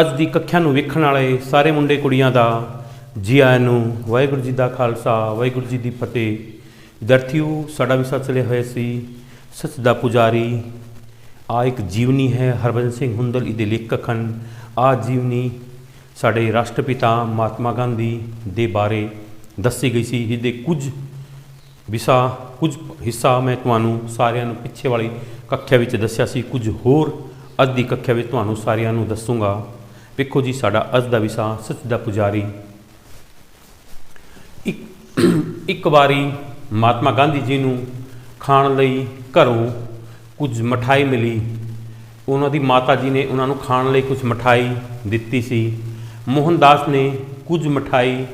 ਅੱਜ ਦੀ ਕੱਖਿਆ ਨੂੰ ਵੇਖਣ ਵਾਲੇ ਸਾਰੇ ਮੁੰਡੇ ਕੁੜੀਆਂ ਦਾ ਜੀ ਆਇਆਂ ਨੂੰ ਵਾਹਿਗੁਰੂ ਜੀ ਦਾ ਖਾਲਸਾ, ਵਾਹਿਗੁਰੂ ਜੀ ਦੀ ਫਤਿਹ। ਵਿਦਿਆਰਥੀਓ, ਸਾਡਾ ਵਿਸ਼ਾ ਚੱਲੇ ਹੋਏ ਸੀ। ਸੱਚ ਦਾ ਪੁਜਾਰੀ, ਆ ਇੱਕ ਜੀਵਨੀ ਹੈ ਹਰਭਜਨ ਸਿੰਘ ਹੁੰਦਲ, ਇਹਦੇ ਲੇਖਕ ਹਨ। ਆ ਜੀਵਨੀ ਸਾਡੇ ਰਾਸ਼ਟਰਪਿਤਾ ਮਹਾਤਮਾ ਗਾਂਧੀ ਦੇ ਬਾਰੇ ਦੱਸੀ ਗਈ ਸੀ। ਇਹਦੇ ਕੁਝ ਵਿਸ਼ਾ, ਕੁਝ ਹਿੱਸਾ ਮੈਂ ਤੁਹਾਨੂੰ ਸਾਰਿਆਂ ਨੂੰ ਪਿੱਛੇ ਵਾਲੀ ਕੱਖਿਆ ਵਿੱਚ ਦੱਸਿਆ ਸੀ। ਕੁਝ ਹੋਰ ਅੱਜ ਦੀ ਕੱਖਿਆ ਵਿੱਚ ਤੁਹਾਨੂੰ ਸਾਰਿਆਂ ਨੂੰ ਦੱਸੂਗਾ। ਵੇਖੋ ਜੀ, ਸਾਡਾ ਅੱਜ ਦਾ ਵਿਸ਼ਾ ਸੱਚ ਦਾ ਪੁਜਾਰੀ। ਇੱਕ ਇੱਕ ਵਾਰੀ ਮਹਾਤਮਾ ਗਾਂਧੀ ਜੀ ਨੂੰ ਖਾਣ ਲਈ ਘਰੋਂ ਕੁਝ ਮਠਾਈ ਮਿਲੀ। ਉਹਨਾਂ ਦੀ ਮਾਤਾ ਜੀ ਨੇ ਉਹਨਾਂ ਨੂੰ ਖਾਣ ਲਈ ਕੁਝ ਮਠਾਈ ਦਿੱਤੀ ਸੀ। ਮੋਹਨਦਾਸ ਨੇ ਕੁਝ ਮਠਾਈ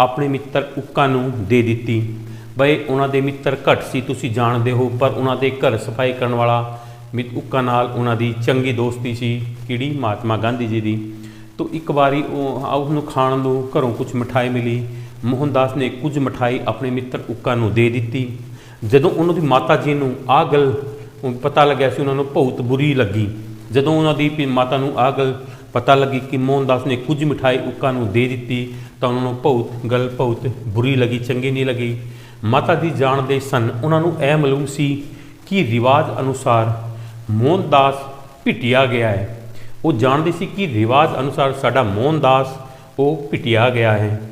ਆਪਣੇ ਮਿੱਤਰ ਉੱਕਾ ਨੂੰ ਦੇ ਦਿੱਤੀ। ਬਈ, ਉਹਨਾਂ ਦੇ ਮਿੱਤਰ ਘੱਟ ਸੀ, ਤੁਸੀਂ ਜਾਣਦੇ ਹੋ, ਪਰ ਉਹਨਾਂ ਦੇ ਘਰ ਸਫ਼ਾਈ ਕਰਨ ਵਾਲਾ ਮਿੱਤ ਉੱਕਾ ਨਾਲ ਉਹਨਾਂ ਦੀ ਚੰਗੀ ਦੋਸਤੀ ਸੀ। ਕਿਹੜੀ? ਮਹਾਤਮਾ ਗਾਂਧੀ ਜੀ ਦੀ। ਤੋ ਇੱਕ ਵਾਰੀ ਉਹਨੂੰ ਖਾਣ ਨੂੰ ਘਰੋਂ ਕੁਝ ਮਠਾਈ ਮਿਲੀ। ਮੋਹਨਦਾਸ ਨੇ ਕੁਝ ਮਠਾਈ ਆਪਣੇ ਮਿੱਤਰ ਉੱਕਾ ਨੂੰ ਦੇ ਦਿੱਤੀ। ਜਦੋਂ ਉਹਨਾਂ ਦੀ ਮਾਤਾ ਜੀ ਨੂੰ ਆਹ ਗੱਲ ਪਤਾ ਲੱਗਿਆ ਸੀ, ਉਹਨਾਂ ਨੂੰ ਬਹੁਤ ਬੁਰੀ ਲੱਗੀ। ਜਦੋਂ ਉਹਨਾਂ ਦੀ ਵੀ ਮਾਤਾ ਨੂੰ ਆਹ ਗੱਲ ਪਤਾ ਲੱਗੀ ਕਿ ਮੋਹਨਦਾਸ ਨੇ ਕੁਝ ਮਿਠਾਈ ਉੱਕਾ ਨੂੰ ਦੇ ਦਿੱਤੀ, ਤਾਂ ਉਹਨਾਂ ਨੂੰ ਬਹੁਤ ਗੱਲ ਬਹੁਤ ਬੁਰੀ ਲੱਗੀ, ਚੰਗੀ ਨਹੀਂ ਲੱਗੀ। ਮਾਤਾ ਜੀ ਜਾਣਦੇ ਸਨ, ਉਹਨਾਂ ਨੂੰ ਇਹ ਮਾਲੂਮ ਸੀ ਕਿ ਰਿਵਾਜ ਅਨੁਸਾਰ ਮੋਹਨਦਾਸ ਪਿਟਿਆ ਗਿਆ ਹੈ। ਉਹ ਜਾਣਦੇ ਸੀ ਕਿ ਰਿਵਾਜ ਅਨੁਸਾਰ ਸਾਡਾ ਮੋਹਨਦਾਸ ਉਹ ਪਿਟਿਆ ਗਿਆ ਹੈ।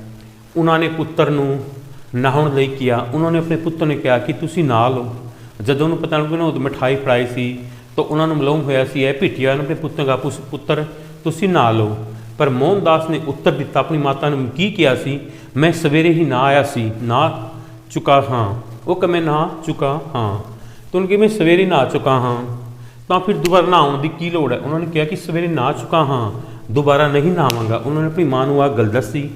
ਉਹਨਾਂ ਨੇ ਪੁੱਤਰ ਨੂੰ ਨਹਾਉਣ ਲਈ ਕਿਹਾ। ਉਹਨਾਂ ਨੇ ਆਪਣੇ ਪੁੱਤਰ ਨੂੰ ਕਿਹਾ ਕਿ ਤੁਸੀਂ ਨਹਾ ਲਓ ਜਦੋਂ ਉਹਨੂੰ ਪਤਾ ਲੱਗਿਆ ਨਾ ਉਹ ਮਿਠਾਈ ਫੜਾਈ ਸੀ, ਤਾਂ ਉਹਨਾਂ ਨੂੰ ਮਾਲੂਮ ਹੋਇਆ ਸੀ, ਇਹ ਪਿਟਿਆ ਨੇ ਆਪਣੇ ਪੁੱਤਰ ਦਾ ਪੁੱਸ- ਪੁੱਤਰ, ਤੁਸੀਂ ਨਹਾ ਲਓ ਪਰ ਮੋਹਨਦਾਸ ਨੇ ਉੱਤਰ ਦਿੱਤਾ, ਆਪਣੀ ਮਾਤਾ ਨੂੰ ਕੀ ਕਿਹਾ ਸੀ? ਮੈਂ ਸਵੇਰੇ ਹੀ ਨਾ ਆਇਆ ਸੀ। ਨਾ ਚੁੱਕਾ ਹਾਂ। ਉਹ ਕਿ ਮੈਂ ਨਹਾ ਚੁੱਕਾ ਹਾਂ। ਤਾਂ ਉਹਨੇ ਕਿਹਾ, ਮੈਂ ਸਵੇਰੇ ਨਾ ਚੁੱਕਾ ਹਾਂ। ਤਾਂ ਫਿਰ ਦੁਬਾਰਾ ਨਹਾਉਣ ਦੀ ਕੀ ਲੋੜ ਹੈ? ਉਹਨਾਂ ਨੇ ਕਿਹਾ ਕਿ ਸਵੇਰੇ ਨਹਾ ਚੁੱਕਾ ਹਾਂ, ਦੁਬਾਰਾ ਨਹੀਂ ਨਹਾਵਾਂਗਾ। ਉਹਨਾਂ ਨੇ ਆਪਣੀ ਮਾਂ ਨੂੰ ਆ ਗੱਲ ਦੱਸੀ।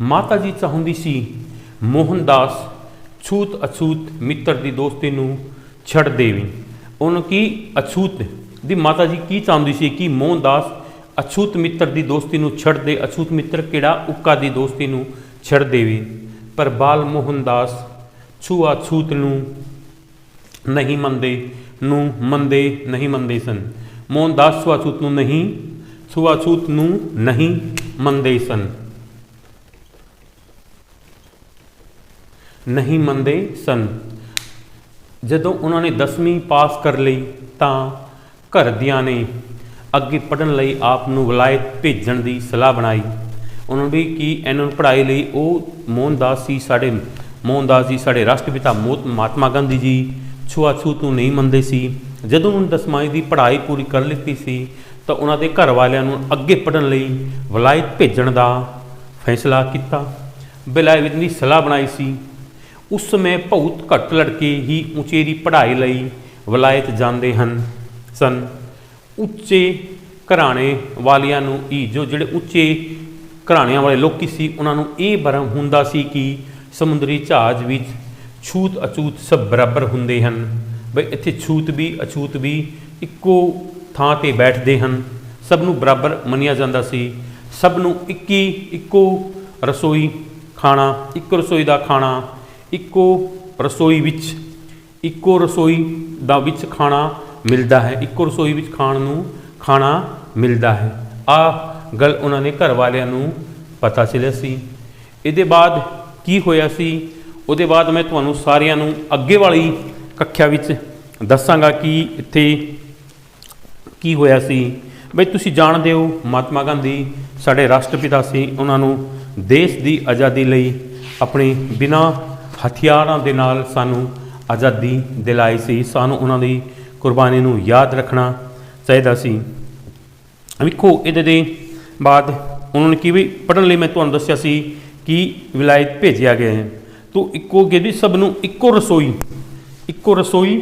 ਮਾਤਾ ਜੀ ਚਾਹੁੰਦੀ ਸੀ, ਮੋਹਨਦਾਸ ਛੂਤ ਅਛੂਤ ਮਿੱਤਰ ਦੀ ਦੋਸਤੀ ਨੂੰ ਛੱਡ ਦੇਵੇ। ਉਹਨੂੰ ਕੀ ਅਛੂਤ ਦੀ ਮਾਤਾ ਜੀ ਕੀ ਚਾਹੁੰਦੀ ਸੀ ਕਿ ਮੋਹਨਦਾਸ ਅਛੂਤ ਮਿੱਤਰ ਦੀ ਦੋਸਤੀ ਨੂੰ ਛੱਡ ਦੇ? ਅਛੂਤ ਮਿੱਤਰ ਕਿਹੜਾ? ਉੱਕਾ ਦੀ ਦੋਸਤੀ ਨੂੰ ਛੱਡ ਦੇਵੇ। ਪਰ ਬਾਲ ਮੋਹਨਦਾਸ ਛੂਆ ਛੂਤ ਨੂੰ ਨਹੀਂ ਮੰਨਦੇ। ਨੂੰ ਮੰਨਦੇ ਨਹੀਂ ਮੰਨਦੇ ਸਨ। ਮੋਹਨਦਾਸ ਛੂਆਛੂਤ ਨੂੰ ਨਹੀਂ ਛੂਆਛੂਤ ਨੂੰ ਨਹੀਂ ਮੰਨਦੇ ਸਨ। ਨਹੀਂ ਮੰਨਦੇ ਸਨ। ਜਦੋਂ ਉਹਨਾਂ ਨੇ 10ਵੀਂ ਪਾਸ ਕਰ ਲਈ ਤਾਂ ਘਰਦਿਆਂ ਨੇ ਅੱਗੇ ਪੜਨ ਲਈ ਆਪ ਨੂੰ ਵਲਾਇਤ ਭੇਜਣ ਦੀ ਸਲਾਹ ਬਣਾਈ। ਉਹਨਾਂ ਨੇ ਵੀ ਕਿ ਇਹਨਾਂ ਨੂੰ ਪੜ੍ਹਾਈ ਲਈ ਉਹ ਮੋਹਨਦਾਸ ਸੀ ਸਾਡੇ ਮੋਹਨਦਾਸ ਜੀ ਸਾਡੇ ਰਾਸ਼ਟਰਪਿਤਾ ਮੋਤ ਮਹਾਤਮਾ ਗਾਂਧੀ ਜੀ ਛੁਆਛੂਤ ਨੂੰ ਨਹੀਂ ਮੰਨਦੇ ਸੀ। ਜਦੋਂ ਉਹਨਾਂ ਦਸਮਾਈ ਦੀ ਪੜ੍ਹਾਈ ਪੂਰੀ ਕਰ ਲਿੱਤੀ ਸੀ, ਤਾਂ ਉਹਨਾਂ ਦੇ ਘਰ ਵਾਲਿਆਂ ਨੂੰ ਅੱਗੇ ਪੜਨ ਲਈ ਵਿਲਾਇਤ ਭੇਜਣ ਦਾ ਫੈਸਲਾ ਕੀਤਾ। ਵਿਲਾਇਤ ਦੀ ਸਲਾਹ ਬਣਾਈ ਸੀ। ਉਸ ਸਮੇਂ ਬਹੁਤ ਘੱਟ ਲੜਕੇ ਹੀ ਉਚੇਰੀ ਪੜ੍ਹਾਈ ਲਈ ਵਲਾਇਤ ਜਾਂਦੇ ਹਨ, ਸਨ। ਉੱਚੇ ਘਰਾਣੇ ਵਾਲਿਆਂ ਨੂੰ ਹੀ ਜੋ ਜਿਹੜੇ ਉੱਚੇ ਘਰਾਣਿਆਂ ਵਾਲੇ ਲੋਕੀ ਸੀ, ਉਹਨਾਂ ਨੂੰ ਇਹ ਭਰਮ ਹੁੰਦਾ ਸੀ ਕਿ ਸਮੁੰਦਰੀ ਜਹਾਜ਼ ਵਿੱਚ ਛੂਤ ਅਛੂਤ ਸਭ ਬਰਾਬਰ ਹੁੰਦੇ ਹਨ। ਬਈ ਇੱਥੇ ਛੂਤ ਵੀ, ਅਛੂਤ ਵੀ ਇੱਕੋ ਥਾਂ ਤੇ ਬੈਠਦੇ ਹਨ। ਸਭ ਨੂੰ ਬਰਾਬਰ ਮੰਨਿਆ ਜਾਂਦਾ ਸੀ। ਸਭ ਨੂੰ ਇੱਕੀ, ਇੱਕੋ ਰਸੋਈ ਖਾਣਾ, ਇੱਕ ਰਸੋਈ ਦਾ ਖਾਣਾ, ਇੱਕੋ ਰਸੋਈ ਵਿੱਚ, ਇੱਕੋ ਰਸੋਈ ਦਾ ਵਿੱਚ ਖਾਣਾ ਮਿਲਦਾ ਹੈ। ਇੱਕੋ ਰਸੋਈ ਵਿੱਚ ਖਾਣ ਨੂੰ ਖਾਣਾ ਮਿਲਦਾ ਹੈ। ਆ ਗੱਲ ਉਹਨਾਂ ਨੇ ਘਰ ਵਾਲਿਆਂ ਨੂੰ ਪਤਾ ਚੱਲਿਆ ਸੀ। ਇਹਦੇ ਬਾਅਦ ਕੀ ਹੋਇਆ ਸੀ? ਉਹਦੇ ਬਾਅਦ ਮੈਂ ਤੁਹਾਨੂੰ ਸਾਰਿਆਂ ਨੂੰ ਅੱਗੇ ਵਾਲੀ ਕੱਖਿਆ ਵਿੱਚ ਦੱਸਾਂਗਾ ਕਿ ਇੱਥੇ ਕੀ ਹੋਇਆ ਸੀ। ਬਈ ਤੁਸੀਂ ਜਾਣਦੇ ਹੋ, ਮਹਾਤਮਾ ਗਾਂਧੀ ਸਾਡੇ ਰਾਸ਼ਟਰਪਿਤਾ ਸੀ। ਉਹਨਾਂ ਨੂੰ ਦੇਸ਼ ਦੀ ਆਜ਼ਾਦੀ ਲਈ ਆਪਣੇ ਬਿਨਾ ਹਥਿਆਰਾਂ ਦੇ ਨਾਲ ਸਾਨੂੰ ਆਜ਼ਾਦੀ ਦਿਲਾਈ ਸੀ। ਸਾਨੂੰ ਉਹਨਾਂ ਦੀ ਕੁਰਬਾਨੀ ਨੂੰ ਯਾਦ ਰੱਖਣਾ ਚਾਹੀਦਾ ਸੀ। ਵੇਖੋ, ਇਹਦੇ ਦੇ ਬਾਅਦ ਉਹਨਾਂ ਨੇ ਕੀ ਵੀ ਪੜਨ ਲਈ ਮੈਂ ਤੁਹਾਨੂੰ ਦੱਸਿਆ ਸੀ ਕਿ ਵਿਲਾਇਤ ਭੇਜਿਆ ਗਿਆ ਹੈ। ਤੋ ਇੱਕੋ ਕਹਿੰਦੀ ਸਭ ਨੂੰ ਇੱਕੋ ਰਸੋਈ ਇੱਕੋ ਰਸੋਈ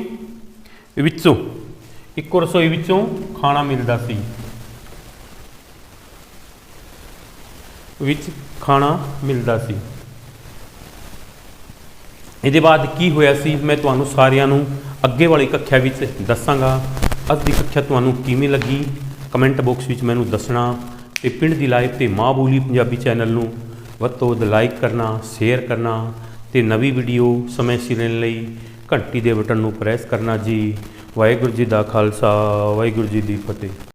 ਵਿੱਚੋਂ, ਇੱਕੋ ਰਸੋਈ ਵਿੱਚੋਂ ਖਾਣਾ ਮਿਲਦਾ ਸੀ। ਵਿੱਚ ਖਾਣਾ ਮਿਲਦਾ ਸੀ। ਇਹਦੇ ਬਾਅਦ ਕੀ ਹੋਇਆ ਸੀ, ਮੈਂ ਤੁਹਾਨੂੰ ਸਾਰਿਆਂ ਨੂੰ ਅੱਗੇ ਵਾਲੀ ਕੱਖਿਆ ਵਿੱਚ ਦੱਸਾਂਗਾ। ਅੱਜ ਦੀ ਕੱਖਿਆ ਤੁਹਾਨੂੰ ਕਿਵੇਂ ਲੱਗੀ? ਕਮੈਂਟ ਬਾਕਸ ਵਿੱਚ ਮੈਨੂੰ ਦੱਸਣਾ ਤੇ ਪਿੰਡ ਦੀ ਲਾਈਵ ਤੇ ਮਾਂ ਬੋਲੀ ਪੰਜਾਬੀ ਚੈਨਲ ਨੂੰ ਵੱਧ ਤੋਂ ਵੱਧ ਲਾਈਕ ਕਰਨਾ, ਸ਼ੇਅਰ ਕਰਨਾ ਤੇ ਨਵੀਂ ਵੀਡੀਓ ਸਮੇਂ ਸਿਰ ਲੈਣ ਲਈ ਘੰਟੀ ਦੇ ਬਟਨ ਨੂੰ ਪ੍ਰੈਸ ਕਰਨਾ ਜੀ। ਵਾਹਿਗੁਰੂ ਜੀ ਦਾ ਖਾਲਸਾ, ਵਾਹਿਗੁਰੂ ਜੀ ਦੀ ਫਤਿਹ।